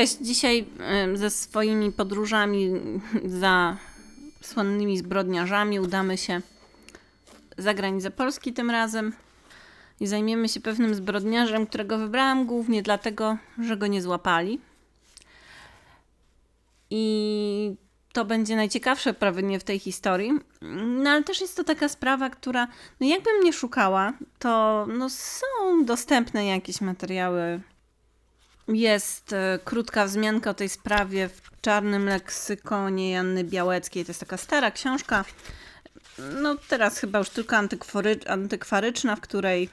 Cześć, dzisiaj ze swoimi podróżami za słynnymi zbrodniarzami udamy się za granicę Polski tym razem i zajmiemy się pewnym zbrodniarzem, którego wybrałam głównie dlatego, że go nie złapali. I to będzie najciekawsze pewnie w tej historii. No ale też jest to taka sprawa, która, no jakbym nie szukała, to no, są dostępne jakieś materiały jest e, krótka wzmianka o tej sprawie w czarnym leksykonie Janny Białeckiej. To jest taka stara książka, no teraz chyba już tylko antykwaryczna, w której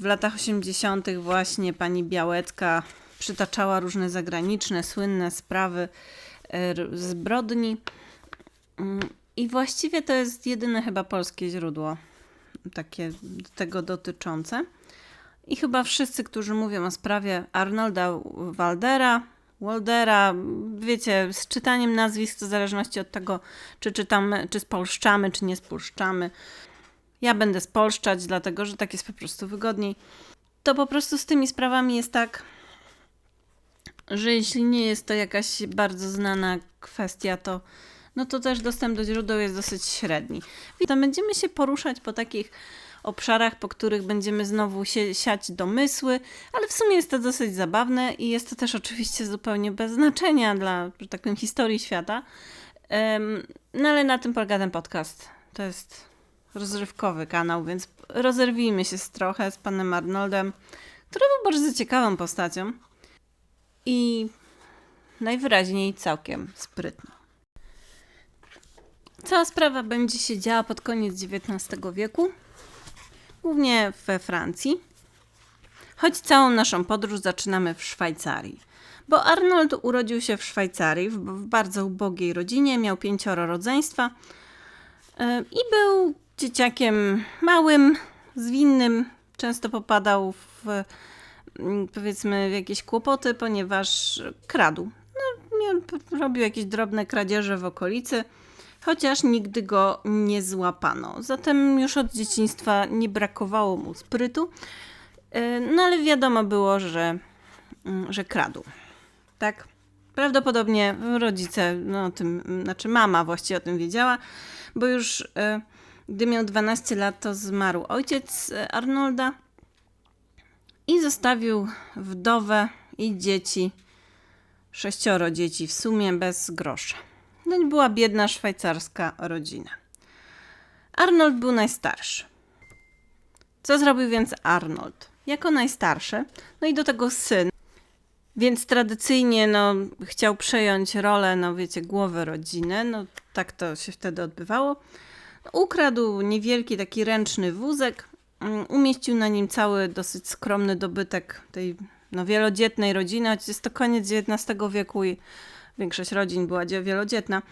w latach 80. właśnie pani Białecka przytaczała różne zagraniczne, słynne sprawy e, zbrodni. Mm, I właściwie to jest jedyne chyba polskie źródło takie tego dotyczące. I chyba wszyscy, którzy mówią o sprawie Arnolda Waldera, Waldera, wiecie, z czytaniem nazwisk, to w zależności od tego, czy czytamy, czy spolszczamy, czy nie spolszczamy. Ja będę spolszczać, dlatego że tak jest po prostu wygodniej. To po prostu z tymi sprawami jest tak, że jeśli nie jest to jakaś bardzo znana kwestia, to no to też dostęp do źródeł jest dosyć średni. Więc będziemy się poruszać po takich obszarach, po których będziemy znowu się, siać domysły, ale w sumie jest to dosyć zabawne i jest to też oczywiście zupełnie bez znaczenia dla, że tak powiem, historii świata. Em, no ale na tym polega ten podcast. To jest rozrywkowy kanał, więc rozerwijmy się z trochę z panem Arnoldem, który był bardzo ciekawą postacią i najwyraźniej całkiem sprytną. Cała sprawa będzie się działa pod koniec XIX wieku, głównie we Francji. Choć całą naszą podróż zaczynamy w Szwajcarii. Bo Arnold urodził się w Szwajcarii, w, bardzo ubogiej rodzinie, miał pięcioro rodzeństwa e, i był dzieciakiem małym, zwinnym. Często popadał w mm, powiedzmy w jakieś kłopoty, ponieważ kradł. No, robił jakieś drobne kradzieże w okolicy chociaż nigdy go nie złapano. Zatem już od dzieciństwa nie brakowało mu sprytu, Yy, no ale wiadomo było, że, mm, że kradł. Tak? Prawdopodobnie rodzice, no o tym, znaczy mama właściwie o tym wiedziała, bo już yy, gdy miał 12 lat, to zmarł ojciec yy, Arnolda i zostawił wdowę i dzieci, sześcioro dzieci w sumie bez grosza. No była biedna szwajcarska rodzina. Arnold był najstarszy. Co zrobił więc Arnold? Jako najstarszy, no i do tego syn, więc tradycyjnie no, chciał przejąć rolę, no wiecie, głowy rodziny, no tak to się wtedy odbywało. Ukradł niewielki taki ręczny wózek, mm, umieścił na nim cały dosyć skromny dobytek tej no, wielodzietnej rodziny, choć jest to koniec XIX wieku i większość rodzin była dzie- wielodzietna.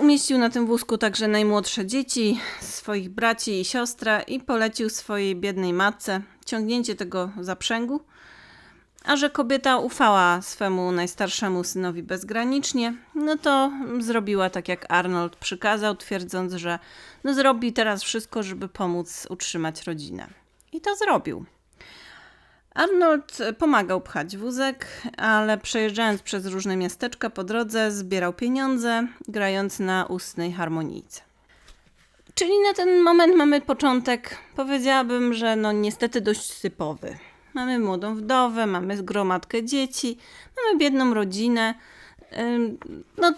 Umieścił na tym wózku także najmłodsze dzieci, swoich braci i siostrę i polecił swojej biednej matce ciągnięcie tego zaprzęgu. A że kobieta ufała swemu najstarszemu synowi bezgranicznie, no to zrobiła tak jak Arnold przykazał, twierdząc, że no zrobi teraz wszystko, żeby pomóc utrzymać rodzinę. I to zrobił. Arnold pomagał pchać wózek, ale przejeżdżając przez różne miasteczka po drodze zbierał pieniądze, grając na ustnej harmonijce. Czyli na ten moment mamy początek, powiedziałabym, że no niestety dość typowy. Mamy młodą wdowę, mamy gromadkę dzieci, mamy biedną rodzinę. No,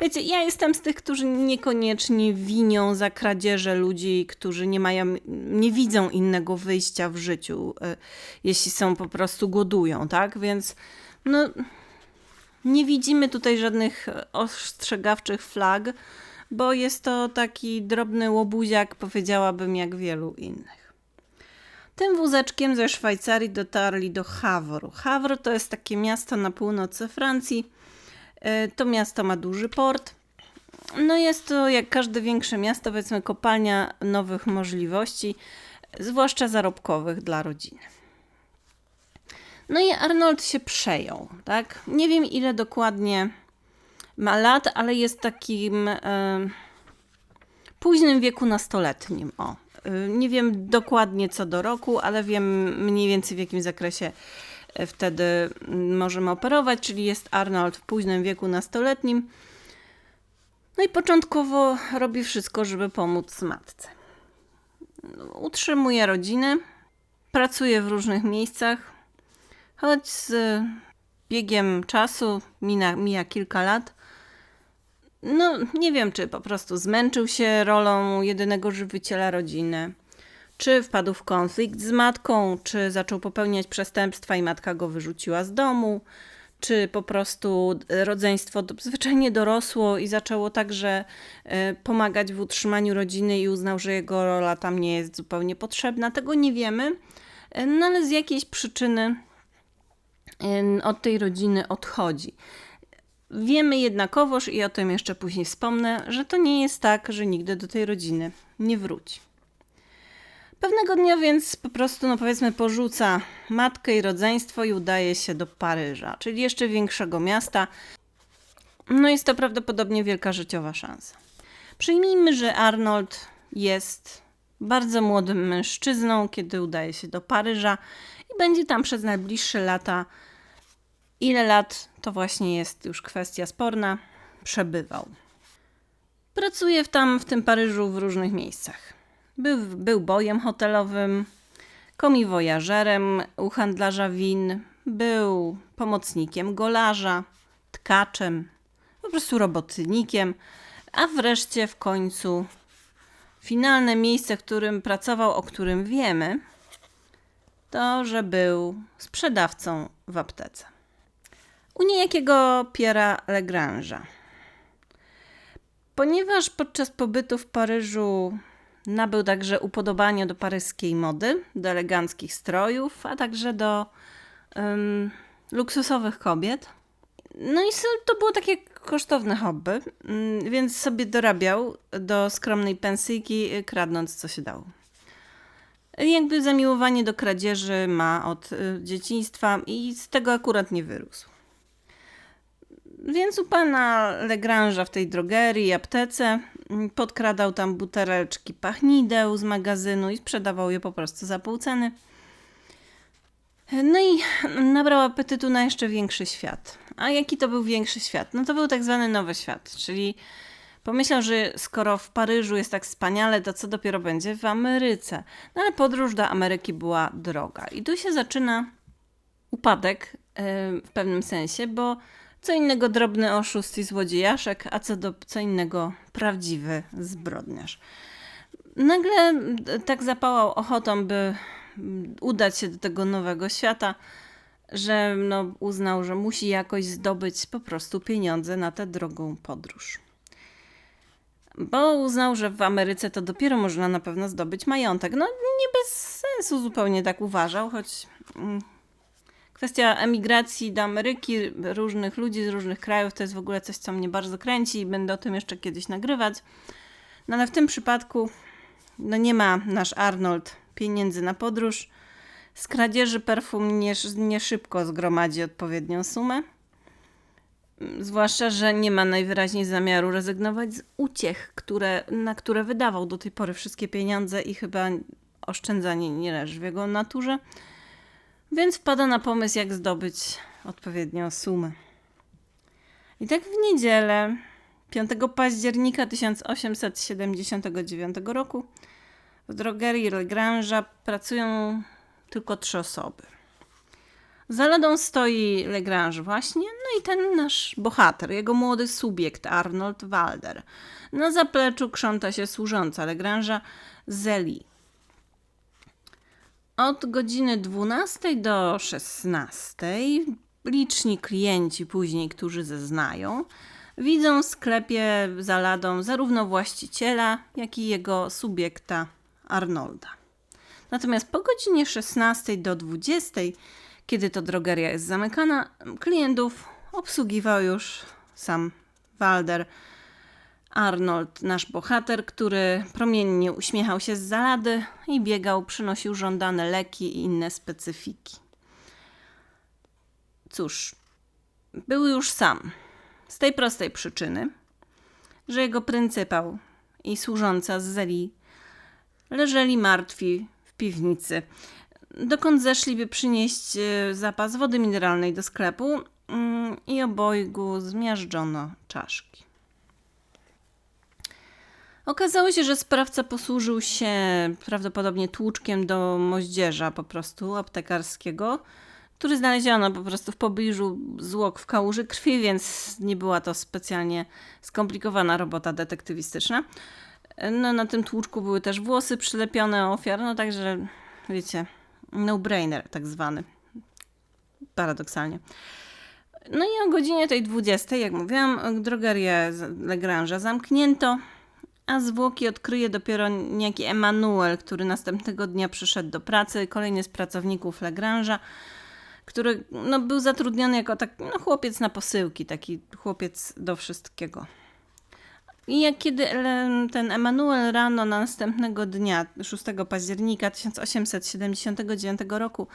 wiecie, ja jestem z tych, którzy niekoniecznie winią za kradzieże ludzi, którzy nie mają, nie widzą innego wyjścia w życiu, y, jeśli są po prostu głodują, tak? Więc no, nie widzimy tutaj żadnych ostrzegawczych flag, bo jest to taki drobny łobuziak, powiedziałabym, jak wielu innych. Tym wózeczkiem ze Szwajcarii dotarli do Havru. Havre to jest takie miasto na północy Francji. E, To miasto ma duży port. No jest to, jak każde większe miasto, powiedzmy, kopalnia nowych możliwości, zwłaszcza zarobkowych dla rodziny. No i Arnold się przejął, tak? Nie wiem ile dokładnie ma lat, ale jest takim e, późnym wieku nastoletnim. O. Y, Nie wiem dokładnie co do roku, ale wiem mniej więcej w jakim zakresie e, wtedy możemy operować, czyli jest Arnold w późnym wieku nastoletnim. No i początkowo robi wszystko, żeby pomóc matce. Utrzymuje rodzinę, pracuje w różnych miejscach, choć z biegiem czasu mija, mija kilka lat. No, nie wiem, czy po prostu zmęczył się rolą jedynego żywiciela rodziny, czy wpadł w konflikt z matką, czy zaczął popełniać przestępstwa i matka go wyrzuciła z domu, czy po prostu rodzeństwo zwyczajnie dorosło i zaczęło także e, pomagać w utrzymaniu rodziny i uznał, że jego rola tam nie jest zupełnie potrzebna. Tego nie wiemy, e, no ale z jakiejś przyczyny e, od tej rodziny odchodzi. Wiemy jednakowoż, i o tym jeszcze później wspomnę, że to nie jest tak, że nigdy do tej rodziny nie wróci. Pewnego dnia więc po prostu, no powiedzmy, porzuca matkę i rodzeństwo i udaje się do Paryża, czyli jeszcze większego miasta. No jest to prawdopodobnie wielka życiowa szansa. Przyjmijmy, że Arnold jest bardzo młodym mężczyzną, kiedy udaje się do Paryża i będzie tam przez najbliższe lata. Ile lat to właśnie jest już kwestia sporna, przebywał. Pracuje tam w tym Paryżu w różnych miejscach. Był, był bojem hotelowym, komiwojażerem u handlarza win, był pomocnikiem golarza, tkaczem, po prostu robotnikiem, a wreszcie w końcu finalne miejsce, w którym pracował, o którym wiemy, to, że był sprzedawcą w aptece. U niejakiego Piera Legrange'a. Ponieważ podczas pobytu w Paryżu Nabył także upodobanie do paryskiej mody, do eleganckich strojów, a także do um, luksusowych kobiet. No i to było takie kosztowne hobby, mm, więc sobie dorabiał do skromnej pensyjki, kradnąc co się dało. Jakby zamiłowanie do kradzieży ma od y, dzieciństwa i z tego akurat nie wyrósł. Więc u pana Legrange'a w tej drogerii aptece podkradał tam buteleczki pachnideł z magazynu i sprzedawał je po prostu za pół ceny. No i nabrał apetytu na jeszcze większy świat. A jaki to był większy świat? No to był tak zwany nowy świat, czyli pomyślał, że skoro w Paryżu jest tak wspaniale, to co dopiero będzie w Ameryce. No ale podróż do Ameryki była droga. I tu się zaczyna upadek w pewnym sensie, bo co innego drobny oszust i złodziejaszek, a co, do, co innego prawdziwy zbrodniarz. Nagle tak zapałał ochotą, by udać się do tego nowego świata, że no, uznał, że musi jakoś zdobyć po prostu pieniądze na tę drogą podróż. Bo uznał, że w Ameryce to dopiero można na pewno zdobyć majątek. No nie bez sensu zupełnie tak uważał, choć mm, Kwestia emigracji do Ameryki, różnych ludzi z różnych krajów, to jest w ogóle coś, co mnie bardzo kręci i będę o tym jeszcze kiedyś nagrywać. No ale w tym przypadku no nie ma nasz Arnold pieniędzy na podróż. Z kradzieży perfum nie, nie szybko zgromadzi odpowiednią sumę. Zwłaszcza, że nie ma najwyraźniej zamiaru rezygnować z uciech, które, na które wydawał do tej pory wszystkie pieniądze i chyba oszczędzanie nie leży w jego naturze więc wpada na pomysł, jak zdobyć odpowiednią sumę. I tak w niedzielę, 5 października 1879 roku, w drogerii Legrange'a pracują tylko trzy osoby. Za ladą stoi Legrange właśnie, no i ten nasz bohater, jego młody subiekt Arnold Walder. Na zapleczu krząta się służąca Legrange'a Zeli. Od godziny 12 do 16 liczni klienci później, którzy zeznają, widzą w sklepie za ladą zarówno właściciela, jak i jego subiekta Arnolda. Natomiast po godzinie 16 do 20, kiedy to drogeria jest zamykana, klientów obsługiwał już sam Walder Arnold, nasz bohater, który promiennie uśmiechał się z zalady i biegał, przynosił żądane leki i inne specyfiki. Cóż, był już sam. Z tej prostej przyczyny, że jego pryncypał i służąca z Zeli leżeli martwi w piwnicy. dokąd zeszli, by przynieść e, zapas wody mineralnej do sklepu mm, i obojgu zmiażdżono czaszki. Okazało się, że sprawca posłużył się prawdopodobnie tłuczkiem do moździerza po prostu aptekarskiego, który znaleziono po prostu w pobliżu zwłok w kałuży krwi, więc nie była to specjalnie skomplikowana robota detektywistyczna. No, na tym tłuczku były też włosy przylepione ofiar, no także wiecie, no-brainer tak zwany. Paradoksalnie. No i o godzinie tej 20, jak mówiłam, drogerię Lagrange'a zamknięto, a zwłoki odkryje dopiero niejaki Emanuel, który następnego dnia przyszedł do pracy, kolejny z pracowników Lagrange'a, który no, był zatrudniony jako tak, no, chłopiec na posyłki, taki chłopiec do wszystkiego. I jak kiedy ten Emanuel rano na następnego dnia, 6 października 1879 roku,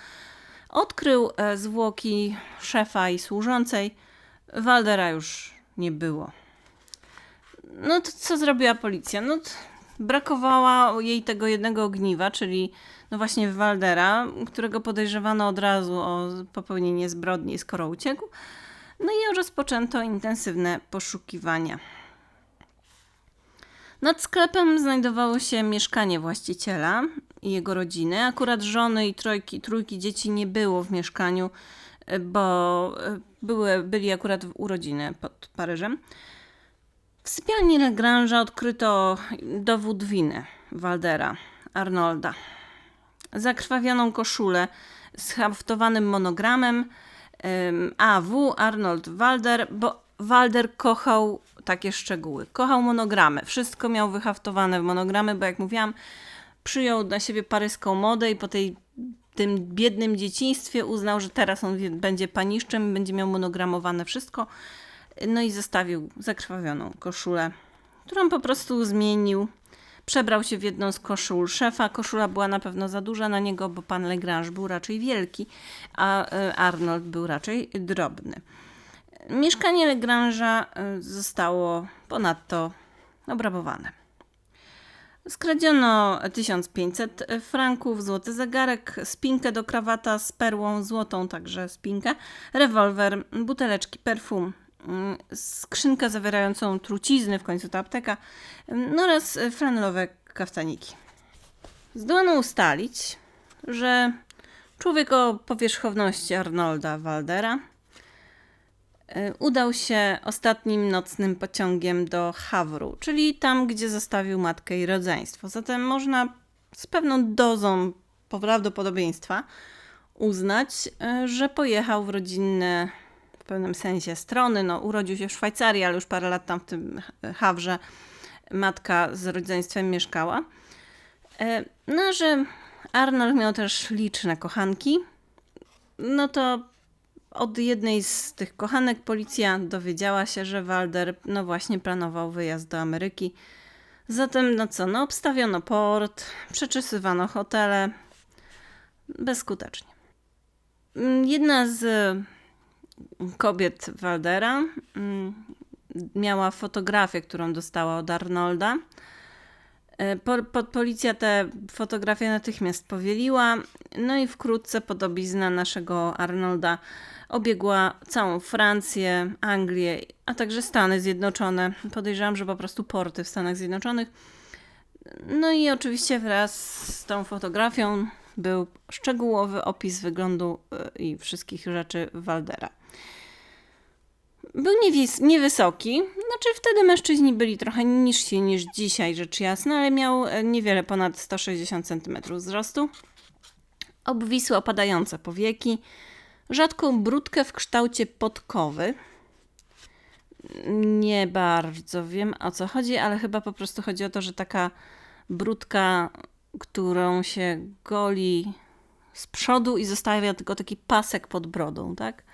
odkrył e, zwłoki szefa i służącej, Waldera już nie było. No to co zrobiła policja? No brakowało jej tego jednego ogniwa, czyli no właśnie Waldera, którego podejrzewano od razu o popełnienie zbrodni, skoro uciekł. No i rozpoczęto intensywne poszukiwania. Nad sklepem znajdowało się mieszkanie właściciela i jego rodziny. Akurat żony i trojki, trójki dzieci nie było w mieszkaniu, bo były, byli akurat w urodziny pod Paryżem. W sypialni Lagrange'a odkryto dowód winy Waldera, Arnolda. Zakrwawioną koszulę z haftowanym monogramem AW Arnold Walder, bo Walder kochał takie szczegóły. Kochał monogramy. Wszystko miał wyhaftowane w monogramy, bo jak mówiłam, przyjął na siebie paryską modę i po tej, tym biednym dzieciństwie uznał, że teraz on będzie paniszczem, będzie miał monogramowane wszystko. No i zostawił zakrwawioną koszulę, którą po prostu zmienił. Przebrał się w jedną z koszul szefa. Koszula była na pewno za duża na niego, bo pan Legrange był raczej wielki, a e, Arnold był raczej drobny. Mieszkanie Legrange'a e, zostało ponadto obrabowane. Skradziono 1500 franków, złoty zegarek, spinkę do krawata z perłą złotą, także spinkę, rewolwer, buteleczki perfum, skrzynkę zawierającą trucizny, w końcu to apteka, no oraz flanelowe kaftaniki. Zdołano ustalić, że człowiek o powierzchowności Arnolda Waldera E, udał się ostatnim nocnym pociągiem do Hawru, czyli tam, gdzie zostawił matkę i rodzeństwo. Zatem można z pewną dozą prawdopodobieństwa uznać, że pojechał w rodzinne pewnym sensie strony. No, urodził się w Szwajcarii, ale już parę lat tam w tym Hawrze matka z rodzeństwem mieszkała. E, no, że Arnold miał też liczne kochanki, no to od jednej z tych kochanek policja dowiedziała się, że Walder no właśnie planował wyjazd do Ameryki. Zatem no co, no obstawiono port, przeczesywano hotele. Bezskutecznie. Mm, jedna z kobiet Waldera mm, miała fotografię, którą dostała od Arnolda. E, po, po, policja tę fotografię natychmiast powieliła, no i wkrótce podobizna naszego Arnolda obiegła całą Francję, Anglię, a także Stany Zjednoczone. Podejrzewam, że po prostu porty w Stanach Zjednoczonych. No i oczywiście wraz z tą fotografią był szczegółowy opis wyglądu e, i wszystkich rzeczy Waldera. Był niewysoki, znaczy wtedy mężczyźni byli trochę niżsi niż dzisiaj, rzecz jasna, ale miał e, niewiele ponad 160 cm wzrostu. Obwisłe opadające powieki, rzadką brudkę w kształcie podkowy. Nie bardzo wiem o co chodzi, ale chyba po prostu chodzi o to, że taka brudka, którą się goli z przodu i zostawia tylko taki pasek pod brodą, tak?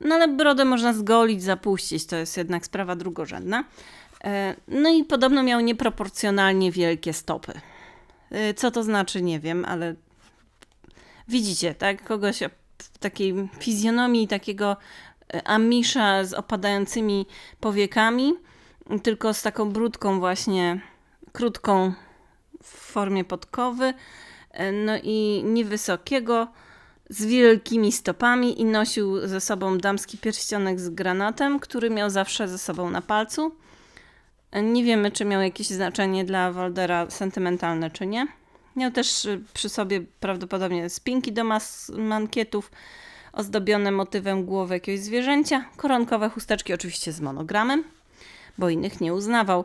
No ale brodę można zgolić, zapuścić, to jest jednak sprawa drugorzędna. E, no i podobno miał nieproporcjonalnie wielkie stopy. E, co to znaczy, nie wiem, ale widzicie, tak? Kogoś w takiej fizjonomii takiego e, amisza z opadającymi powiekami, tylko z taką brudką właśnie krótką w formie podkowy. no i niewysokiego, z wielkimi stopami i nosił ze sobą damski pierścionek z granatem, który miał zawsze ze sobą na palcu. Nie wiemy, czy miał jakieś znaczenie dla Waldera sentymentalne, czy nie. Miał też y, przy sobie prawdopodobnie spinki do mas- mankietów, ozdobione motywem głowy jakiegoś zwierzęcia, koronkowe chusteczki oczywiście z monogramem, bo innych nie uznawał.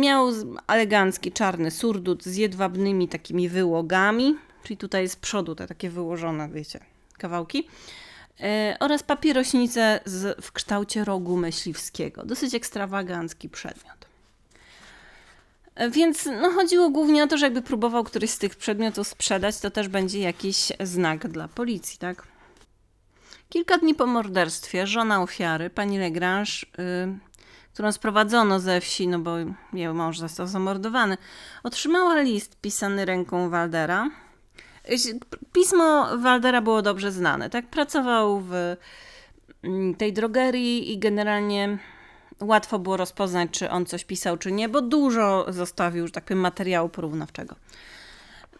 Miał elegancki czarny surdut z jedwabnymi takimi wyłogami, czyli tutaj z przodu te takie wyłożone, wiecie, kawałki. E, oraz papierośnicę z, w kształcie rogu myśliwskiego. Dosyć ekstrawagancki przedmiot. E, Więc no, chodziło głównie o to, że jakby próbował któryś z tych przedmiotów sprzedać, to też będzie jakiś znak dla policji, tak? Kilka dni po morderstwie żona ofiary, pani Legrange, y, którą sprowadzono ze wsi, no bo jej mąż został zamordowany, otrzymała list pisany ręką Waldera. Pismo Waldera było dobrze znane, tak? Pracował w mm, tej drogerii i generalnie łatwo było rozpoznać, czy on coś pisał, czy nie, bo dużo zostawił, że tak powiem, materiału porównawczego.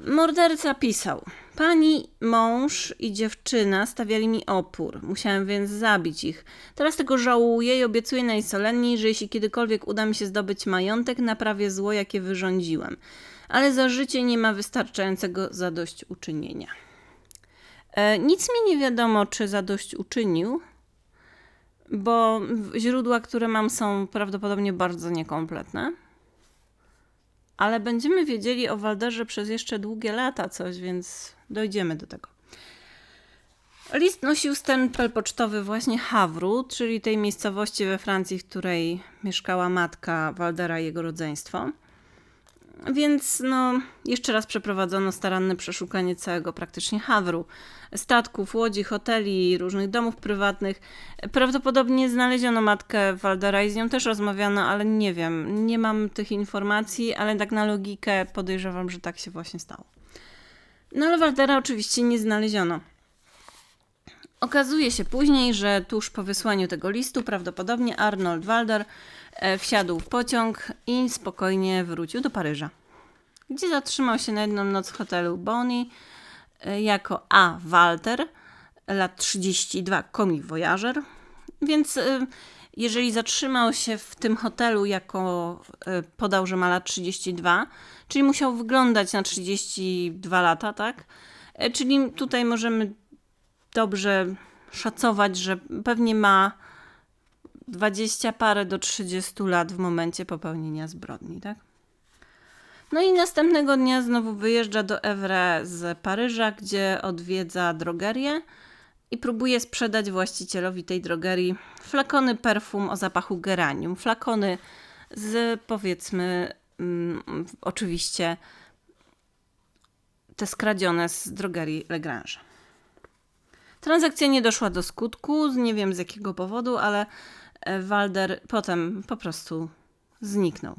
Morderca pisał: Pani mąż i dziewczyna stawiali mi opór. Musiałem więc zabić ich. Teraz tego żałuję i obiecuję najsolenniej, że jeśli kiedykolwiek uda mi się zdobyć majątek, naprawię zło, jakie wyrządziłem. Ale za życie nie ma wystarczającego zadośćuczynienia. E, nic mi nie wiadomo, czy zadośćuczynił, bo źródła, które mam, są prawdopodobnie bardzo niekompletne. Ale będziemy wiedzieli o Walderze przez jeszcze długie lata coś, więc dojdziemy do tego. List nosił stempel pocztowy właśnie Havru, czyli tej miejscowości we Francji, w której mieszkała matka Waldera i jego rodzeństwo. Więc no, jeszcze raz przeprowadzono staranne przeszukanie całego praktycznie Hawru. Statków, łodzi, hoteli, różnych domów prywatnych. Prawdopodobnie znaleziono matkę Waldera i z nią też rozmawiano, ale nie wiem, nie mam tych informacji, ale tak na logikę podejrzewam, że tak się właśnie stało. No ale Waldera oczywiście nie znaleziono. Okazuje się później, że tuż po wysłaniu tego listu prawdopodobnie Arnold Walder wsiadł w pociąg i spokojnie wrócił do Paryża, gdzie zatrzymał się na jedną noc w hotelu Bonnie e, jako A. Walter, lat 32, komi voyager. Więc e, jeżeli zatrzymał się w tym hotelu jako e, podał, że ma lat 32, czyli musiał wyglądać na 32 lata, tak? E, Czyli tutaj możemy dobrze szacować, że pewnie ma 20 parę do 30 lat w momencie popełnienia zbrodni, tak? No i następnego dnia znowu wyjeżdża do Evre z Paryża, gdzie odwiedza drogerię i próbuje sprzedać właścicielowi tej drogerii flakony perfum o zapachu geranium. Flakony z powiedzmy, mm, oczywiście te skradzione z drogerii Legrange. Transakcja nie doszła do skutku, nie wiem z jakiego powodu, ale Walder potem po prostu zniknął.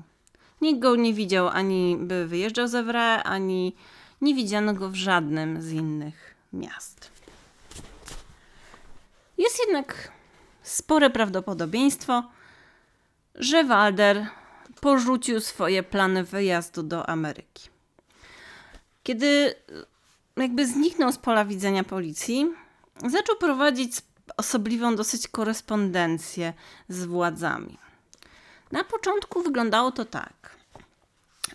Nikt go nie widział ani by wyjeżdżał z Evre, ani nie widziano go w żadnym z innych miast. Jest jednak spore prawdopodobieństwo, że Walder porzucił swoje plany wyjazdu do Ameryki. Kiedy jakby zniknął z pola widzenia policji, zaczął prowadzić osobliwą dosyć korespondencję z władzami. Na początku wyglądało to tak,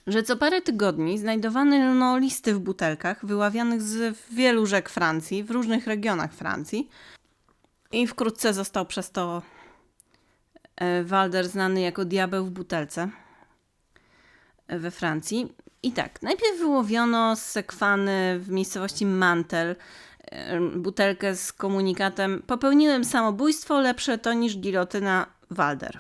że co parę tygodni znajdowano listy w butelkach wyławianych z wielu rzek Francji, w różnych regionach Francji i wkrótce został przez to e, Walder znany jako diabeł w butelce e, we Francji. I tak, najpierw wyłowiono sekwany w miejscowości Mantel butelkę z komunikatem Popełniłem samobójstwo, lepsze to niż gilotyna Walder.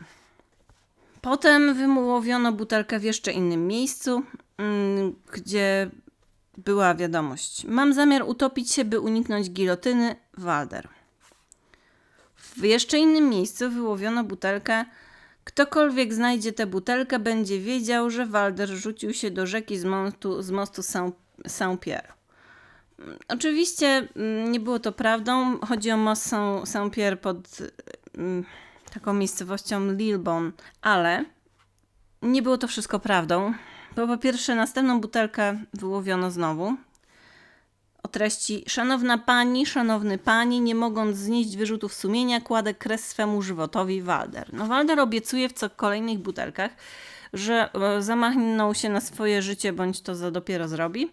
Potem wyłowiono butelkę w jeszcze innym miejscu, mm, gdzie była wiadomość. Mam zamiar utopić się, by uniknąć gilotyny Walder. W jeszcze innym miejscu wyłowiono butelkę. Ktokolwiek znajdzie tę butelkę, będzie wiedział, że Walder rzucił się do rzeki z mostu, z mostu Saint- Saint-Pierre. Oczywiście mm, nie było to prawdą. Chodzi o most Saint- Saint-Pierre pod mm, taką miejscowością Lillebon, ale nie było to wszystko prawdą. Bo po pierwsze, następną butelkę wyłowiono znowu o treści Szanowna pani, szanowny pani, nie mogąc znieść wyrzutów sumienia, kładę kres swemu żywotowi Walder. No Walder obiecuje w co kolejnych butelkach, że e, zamachnął się na swoje życie, bądź to za dopiero zrobi.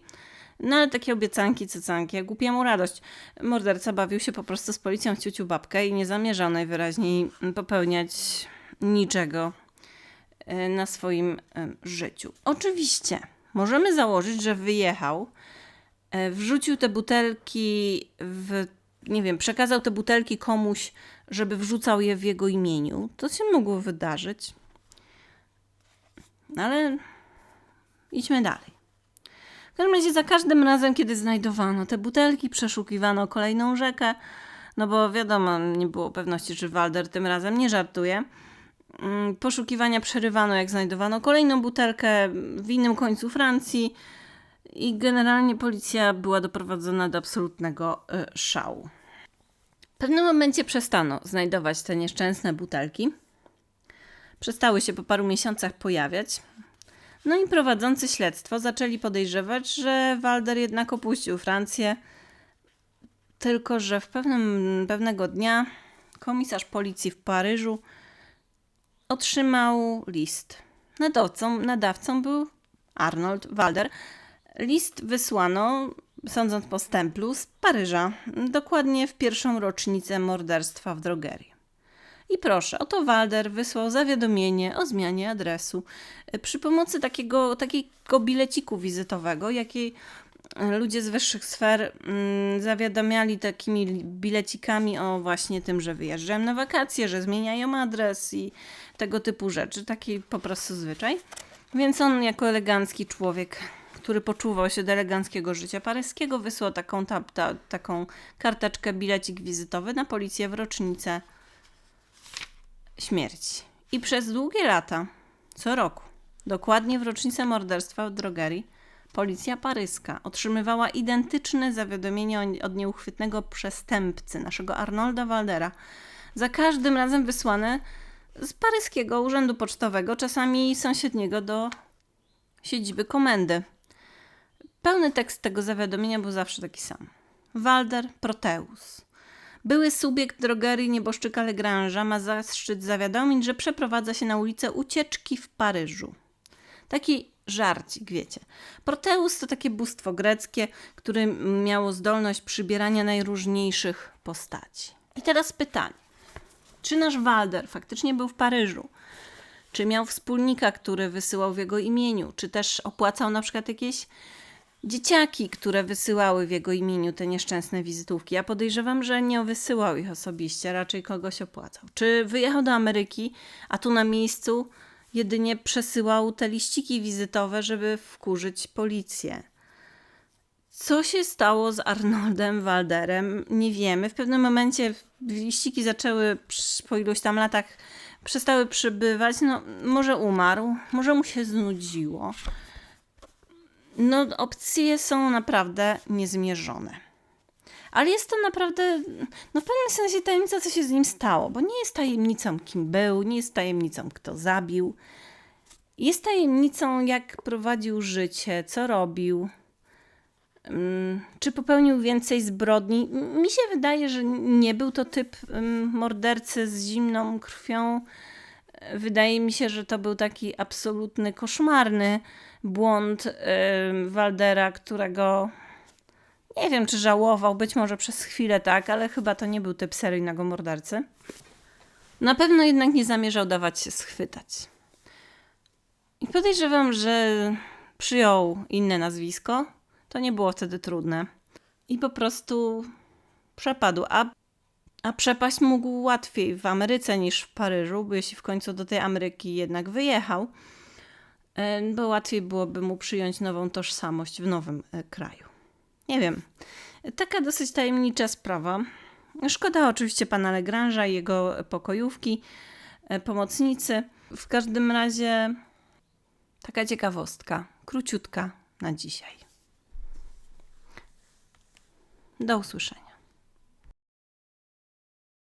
No ale takie obiecanki, cycanki, jak głupia mu radość. Morderca bawił się po prostu z policją w ciuciu babkę i nie zamierzał najwyraźniej popełniać niczego e, na swoim e, życiu. Oczywiście, możemy założyć, że wyjechał, e, wrzucił te butelki w, nie wiem, przekazał te butelki komuś, żeby wrzucał je w jego imieniu. To się mogło wydarzyć. No ale idźmy dalej. W każdym razie za każdym razem, kiedy znajdowano te butelki, przeszukiwano kolejną rzekę, no bo wiadomo, nie było pewności, czy Walder tym razem nie żartuje. Mm, Poszukiwania przerywano, jak znajdowano kolejną butelkę w innym końcu Francji i generalnie policja była doprowadzona do absolutnego y, szału. W pewnym momencie przestano znajdować te nieszczęsne butelki. Przestały się po paru miesiącach pojawiać. No i prowadzący śledztwo zaczęli podejrzewać, że Walder jednak opuścił Francję. Tylko, że w pewnym, pewnego dnia komisarz policji w Paryżu otrzymał list. Nadawcą, nadawcą był Arnold Walder. List wysłano, sądząc po stemplu, z Paryża, dokładnie w pierwszą rocznicę morderstwa w drogerii. I proszę, oto Walder wysłał zawiadomienie o zmianie adresu przy pomocy takiego, takiego bileciku wizytowego, jaki e, ludzie z wyższych sfer mm, zawiadamiali takimi bilecikami o właśnie tym, że wyjeżdżają na wakacje, że zmieniają adres i tego typu rzeczy. Taki po prostu zwyczaj. Więc on jako elegancki człowiek, który poczuwał się do eleganckiego życia paryskiego, wysłał taką, ta, ta, taką karteczkę, bilecik wizytowy na policję w rocznicę śmierci. I przez długie lata, co roku, dokładnie w rocznicę morderstwa w drogerii, policja paryska otrzymywała identyczne zawiadomienie od nieuchwytnego przestępcy, naszego Arnolda Waldera, za każdym razem wysłane z paryskiego urzędu pocztowego, czasami sąsiedniego do siedziby komendy. Pełny tekst tego zawiadomienia był zawsze taki sam. Walder Proteus. Były subiekt drogerii nieboszczyka Legrange'a ma zaszczyt zawiadomić, że przeprowadza się na ulicę ucieczki w Paryżu. Taki żarcik, wiecie. Proteus to takie bóstwo greckie, które miało zdolność przybierania najróżniejszych postaci. I teraz pytanie. Czy nasz Walder faktycznie był w Paryżu? Czy miał wspólnika, który wysyłał w jego imieniu? Czy też opłacał na przykład jakieś dzieciaki, które wysyłały w jego imieniu te nieszczęsne wizytówki. Ja podejrzewam, że nie wysyłał ich osobiście, raczej kogoś opłacał. Czy wyjechał do Ameryki, a tu na miejscu jedynie przesyłał te liściki wizytowe, żeby wkurzyć policję. Co się stało z Arnoldem Walderem? Nie wiemy. W pewnym momencie liściki zaczęły po iluś tam latach przestały przybywać. No, może umarł, może mu się znudziło. No, opcje są naprawdę niezmierzone. Ale jest to naprawdę, no w pewnym sensie tajemnica, co się z nim stało, bo nie jest tajemnicą, kim był, nie jest tajemnicą, kto zabił. Jest tajemnicą, jak prowadził życie, co robił, mm, czy popełnił więcej zbrodni. Mi się wydaje, że nie był to typ mm, mordercy z zimną krwią. Wydaje mi się, że to był taki absolutny, koszmarny błąd yy, Waldera, którego nie wiem, czy żałował, być może przez chwilę tak, ale chyba to nie był typ seryjnego mordercy. Na pewno jednak nie zamierzał dawać się schwytać. I podejrzewam, że przyjął inne nazwisko. To nie było wtedy trudne. I po prostu przepadł. A, a przepaść mógł łatwiej w Ameryce niż w Paryżu, bo jeśli w końcu do tej Ameryki jednak wyjechał, bo łatwiej byłoby mu przyjąć nową tożsamość w nowym e, kraju. Nie wiem. Taka dosyć tajemnicza sprawa. Szkoda oczywiście pana Legrange'a i jego pokojówki, e, pomocnicy. W każdym razie taka ciekawostka, króciutka na dzisiaj. Do usłyszenia.